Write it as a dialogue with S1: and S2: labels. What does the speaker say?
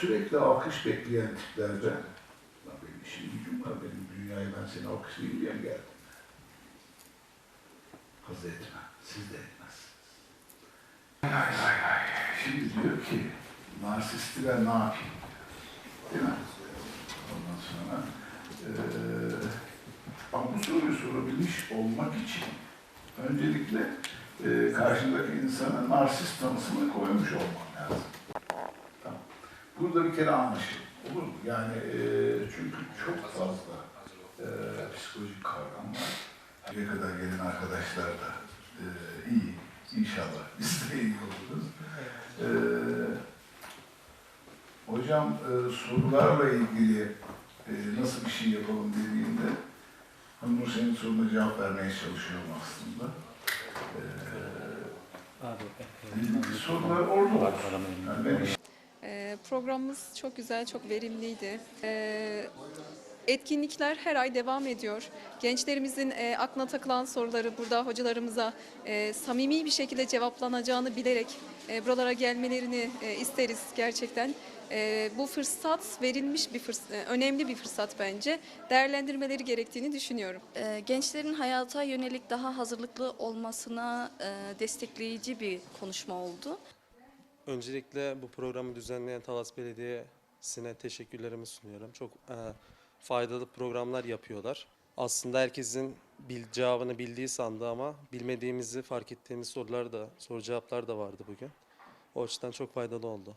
S1: sürekli alkış bekleyen tiplerde "Lan benim işim gücüm var, benim dünyayı ben seni alkışlayayım diye mi geldim? Haz etme, siz de etmezsiniz. Ay ay ay, şimdi diyor ki, narsisti ve nakin. Değil mi? Ondan sonra, eee ama bu soruyu sorabilmiş olmak için öncelikle eee karşındaki insana narsist tanısını koymuş olman lazım. Tamam. Burada bir kere anlaşılır. Olur mu? Yani eee, çünkü çok fazla eee psikolojik kavram var. Buraya kadar gelen arkadaşlar da eee, iyi. İnşallah biz de iyi oluruz. Eee, hocam eee, sorularla ilgili eee, nasıl bir şey yapalım dediğinde Nur senin soruna cevap vermeye çalışıyorum aslında. Eee sorular orada olur. Yani ben
S2: Programımız çok güzel, çok verimliydi. Ee, Etkinlikler her ay devam ediyor. Gençlerimizin e, aklına takılan soruları burada hocalarımıza e, samimi bir şekilde cevaplanacağını bilerek e, buralara gelmelerini isteriz gerçekten. Bu fırsat verilmiş bir fırsat, önemli bir fırsat bence. Değerlendirmeleri gerektiğini düşünüyorum.
S3: Gençlerin hayata yönelik daha hazırlıklı olmasına destekleyici bir konuşma oldu.
S4: Öncelikle bu programı düzenleyen Talas Belediyesi'ne teşekkürlerimi sunuyorum. Çok e, faydalı programlar yapıyorlar. Aslında herkesin bil, cevabını bildiği sandı ama bilmediğimizi fark ettiğimiz sorular da, soru cevaplar da vardı bugün. O açıdan çok faydalı oldu.